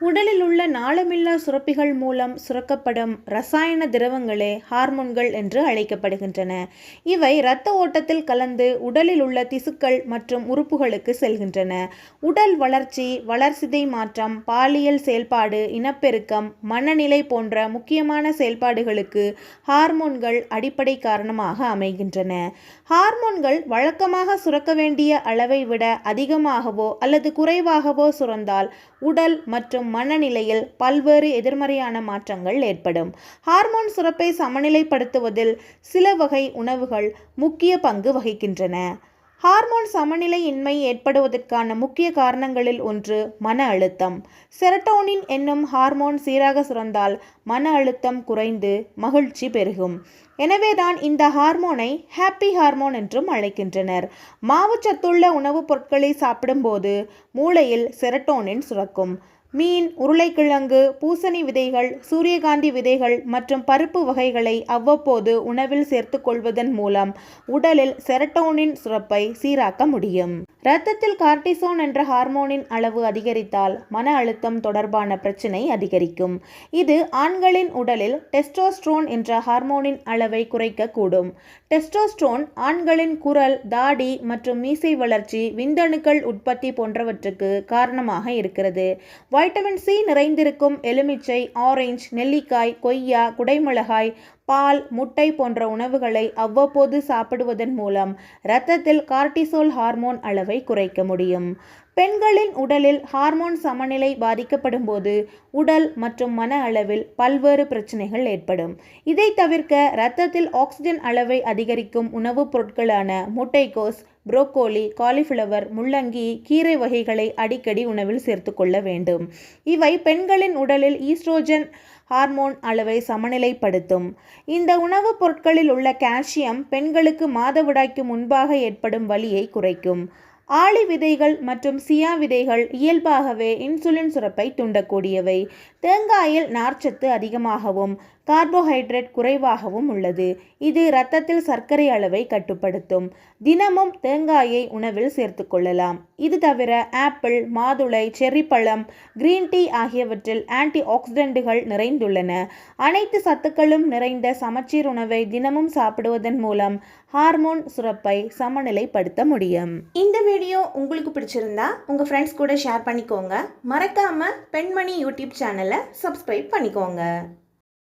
உடலில் உள்ள நாளமில்லா சுரப்பிகள் மூலம் சுரக்கப்படும் ரசாயன திரவங்களே ஹார்மோன்கள் என்று அழைக்கப்படுகின்றன. இவை இரத்த ஓட்டத்தில் கலந்து உடலில் உள்ள திசுக்கள் மற்றும் உறுப்புகளுக்கு செல்கின்றன. உடல் வளர்ச்சி வளர்சிதை மாற்றம் பாலியல் செயல்பாடு இனப்பெருக்கம் மனநிலை போன்ற முக்கியமான செயல்பாடுகளுக்கு ஹார்மோன்கள் அடிப்படை காரணமாக அமைகின்றன. ஹார்மோன்கள் வழக்கமாக சுரக்க வேண்டிய அளவை விட அதிகமாகவோ அல்லது குறைவாகவோ சுரந்தால் உடல் மற்றும் மனநிலையில் பல்வேறு எதிர்மறையான மாற்றங்கள் ஏற்படும். ஹார்மோன் சுரப்பை சமநிலைப்படுத்துவதில் சில வகை உணவுகள் முக்கிய பங்கு வகிக்கின்றன. ஹார்மோன் சமநிலையின்மை ஏற்படுவதற்கான முக்கிய காரணங்களில் ஒன்று மன அழுத்தம். செரட்டோனின் என்னும் ஹார்மோன் சீராக சுரந்தால் மன அழுத்தம் குறைந்து மகிழ்ச்சி பெருகும். எனவேதான் இந்த ஹார்மோனை ஹாப்பி ஹார்மோன் என்றும் அழைக்கின்றனர். மாவுச்சத்துள்ள உணவுப் பொருட்களை சாப்பிடும்போது மூளையில் செரட்டோனின் சுரக்கும். மீன் உருளைக்கிழங்கு பூசணி விதைகள் சூரியகாந்தி விதைகள் மற்றும் பருப்பு வகைகளை அவ்வப்போது உணவில் சேர்த்துக்கொள்வதன் மூலம் உடலில் செரட்டோனின் சுரப்பை சீராக்க முடியும். இரத்தத்தில் கார்டிசோன் என்ற ஹார்மோனின் அளவு அதிகரித்தால் மன அழுத்தம் தொடர்பான பிரச்சினை அதிகரிக்கும். இது ஆண்களின் உடலில் டெஸ்டோஸ்ட்ரோன் என்ற ஹார்மோனின் அளவை குறைக்கக்கூடும். டெஸ்டோஸ்ட்ரோன் ஆண்களின் குரல் தாடி மற்றும் மீசை வளர்ச்சி விந்தணுக்கள் உற்பத்தி போன்றவற்றுக்கு காரணமாக இருக்கிறது. வைட்டமின் சி நிறைந்திருக்கும் எலுமிச்சை ஆரஞ்சு நெல்லிக்காய் கொய்யா குடைமிளகாய் பால் முட்டை போன்ற உணவுகளை அவ்வப்போது சாப்பிடுவதன் மூலம் இரத்தத்தில் கார்டிசோல் ஹார்மோன் அளவை குறைக்க முடியும். பெண்களின் உடலில் ஹார்மோன் சமநிலை பாதிக்கப்படும் போது உடல் மற்றும் மன அளவில் பல்வேறு பிரச்சனைகள் ஏற்படும். இதை தவிர்க்க இரத்தத்தில் ஆக்சிஜன் அளவை அதிகரிக்கும் உணவுப் பொருட்களான முட்டைக்கோஸ் புரோக்கோலி காலிஃப்ளவர் முள்ளங்கி கீரை வகைகளை அடிக்கடி உணவில் சேர்த்துக்கொள்ள வேண்டும். இவை பெண்களின் உடலில் ஈஸ்ட்ரோஜன் ஹார்மோன் அளவை சமநிலைப்படுத்தும். இந்த உணவுப் பொருட்களில் உள்ள கால்சியம் பெண்களுக்கு மாதவிடாய்க்கு முன்பாக ஏற்படும் வலியை குறைக்கும். ஆளி விதைகள் மற்றும் சியா விதைகள் இயல்பாகவே இன்சுலின் சுரப்பை தூண்டக்கூடியவை. தேங்காயில் நார்ச்சத்து அதிகமாகவும் கார்போஹைட்ரேட் குறைவாகவும் உள்ளது. இது இரத்தத்தில் சர்க்கரை அளவை கட்டுப்படுத்தும். தினமும் தேங்காயை உணவில் சேர்த்து கொள்ளலாம். இது தவிர ஆப்பிள் மாதுளை செர்ரி பழம் கிரீன் டீ ஆகியவற்றில் ஆன்டி ஆக்சிடென்ட்டுகள் நிறைந்துள்ளன. அனைத்து சத்துக்களும் நிறைந்த சமச்சீர் உணவை தினமும் சாப்பிடுவதன் மூலம் ஹார்மோன் சுரப்பை சமநிலைப்படுத்த முடியும். இந்த வீடியோ உங்களுக்கு பிடிச்சிருந்தா உங்கள் ஃப்ரெண்ட்ஸ் கூட ஷேர் பண்ணிக்கோங்க. மறக்காமல் பெண்மணி யூடியூப் சேனலை சப்ஸ்கிரைப் பண்ணிக்கோங்க.